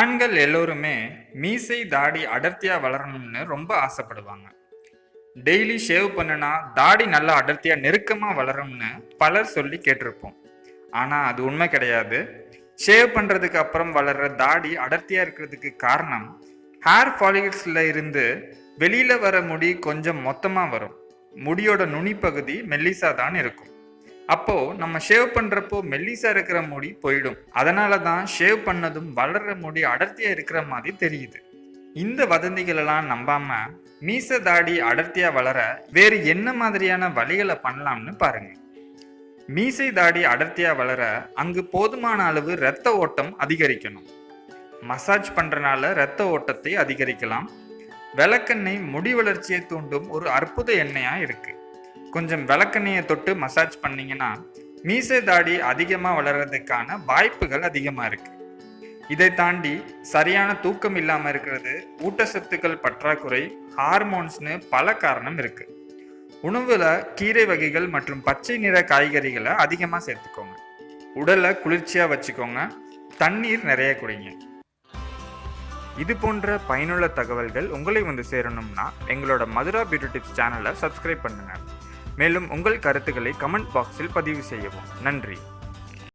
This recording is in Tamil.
ஆண்கள் எல்லோருமே மீசை தாடி அடர்த்தியாக வளரணும்னு ரொம்ப ஆசைப்படுவாங்க. டெய்லி ஷேவ் பண்ணுனா தாடி நல்லா அடர்த்தியாக நெருக்கமாக வளரும்னு பலர் சொல்லி கேட்டிருப்போம். ஆனால் அது உண்மை கிடையாது. ஷேவ் பண்ணுறதுக்கு அப்புறம் வளர்ற தாடி அடர்த்தியாக இருக்கிறதுக்கு காரணம் ஹேர் ஃபாலிகல்ஸில் இருந்து வெளியில் வர முடி கொஞ்சம் மொத்தமாக வரும். முடியோட நுனிப்பகுதி மெல்லிசா தான் இருக்கும். அப்போது நம்ம ஷேவ் பண்ணுறப்போ மெல்லிசாக இருக்கிற முடி போயிடும். அதனால தான் ஷேவ் பண்ணதும் வளர்கிற முடி அடர்த்தியாக இருக்கிற மாதிரி தெரியுது. இந்த வதந்திகளெல்லாம் நம்பாமல் மீச தாடி அடர்த்தியாக வளர வேறு என்ன மாதிரியான வழிகளை பண்ணலாம்னு பாருங்க. மீசை தாடி அடர்த்தியாக வளர அங்கு போதுமான அளவு இரத்த ஓட்டம் அதிகரிக்கணும். மசாஜ் பண்ணுறனால இரத்த ஓட்டத்தை அதிகரிக்கலாம். விளக்கெண்ணெய் முடி வளர்ச்சியை தூண்டும் ஒரு அற்புத எண்ணெயாக இருக்குது கொஞ்சம் விளக்கெண்ணையை தொட்டு மசாஜ் பண்ணீங்கன்னா மீசை தாடி அதிகமாக வளர்கிறதுக்கான வாய்ப்புகள் அதிகமாக இருக்கு. இதை தாண்டி சரியான தூக்கம் இல்லாமல் இருக்கிறது ஊட்டச்சத்துக்கள் பற்றாக்குறை ஹார்மோன்ஸ்னு பல காரணம் இருக்கு. உணவுல கீரை வகைகள் மற்றும் பச்சை நிற காய்கறிகளை அதிகமாக சேர்த்துக்கோங்க. உடலை குளிர்ச்சியாக வச்சுக்கோங்க. தண்ணீர் நிறைய குடிங்க. இது போன்ற பயனுள்ள தகவல்கள் உங்களை வந்து சேரணும்னா எங்களோட மதுரா பியூட்டி டிப்ஸ் சேனலை சப்ஸ்கிரைப் பண்ணுங்க. மேலும் உங்கள் கருத்துக்களை கமெண்ட் பாக்ஸில் பதிவு செய்யவும். நன்றி.